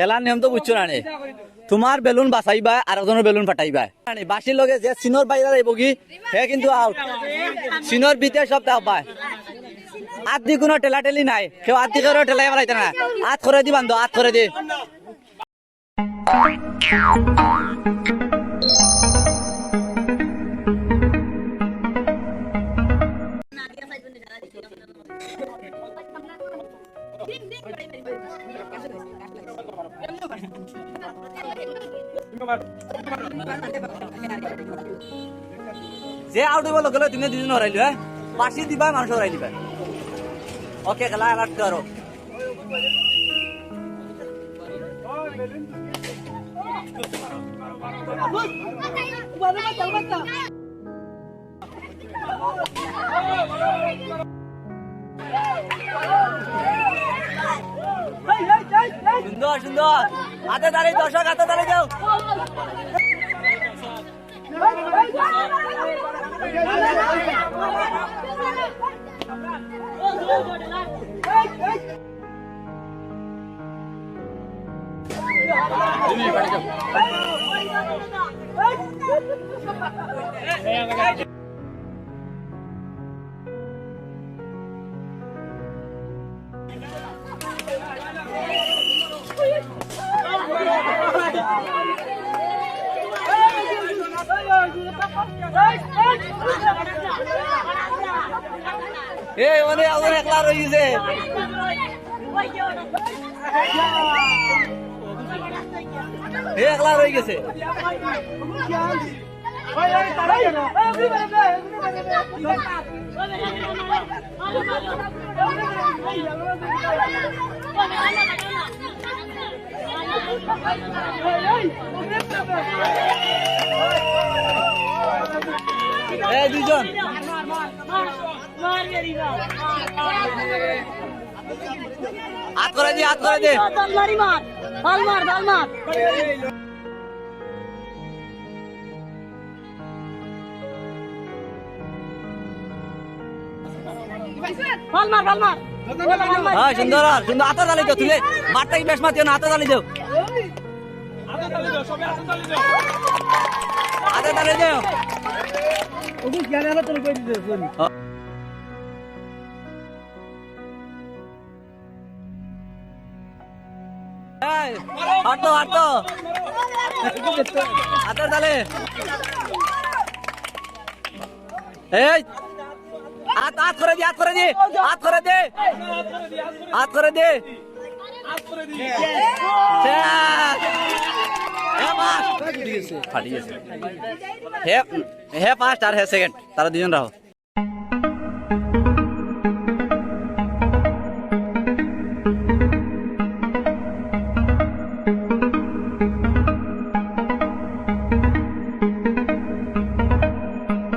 খেলার নিয়ম তো বুঝছ না তোমার বেলুন বাঁচাইবা আর একজনের বেলুন ফাটাইবা। বাসির লগে যে চিনর বাইরে যাইব কি হে কিন্তু আউট চিনর ভিতরে সব তা পায় আত দি কোনো টেলা টেলি নাই। কেউ আত দি করে টেলাই মারাইতে না। আত করে দি বান্ধব আত করে দি। যে আউট হইব লগে তুমি দুজন হরাইলো হ্যাঁ পাশি দিবা মানুষ হরাই দিবা। ওকে খেলা অ্যালার্ট করো সুন্দর সুন্দর হাতে দাঁড়িয়ে দর্শক হাতে দাঁড়িয়ে যাও এ মানে আমার একলা রয়েছে এ একলা রয়ে গেছে দুজন হাত করে দি হাত করে দে। ভালো মার ভালো মার হ্যাঁ সুন্দর আর সুন্দর। হাতে তালি দাও তুলে মাঠটা কি বেশ মাতিও না হাতে তালি দাও। হাঁটো হাঁটো হাতে তালে এই হাত হাত করে দি হাত করে দি। হাত করে দে হাত করে দে। ফাটি গেছে হে হে ফার্স্ট আর হে সেকেন্ড তারা দুজন রাখো।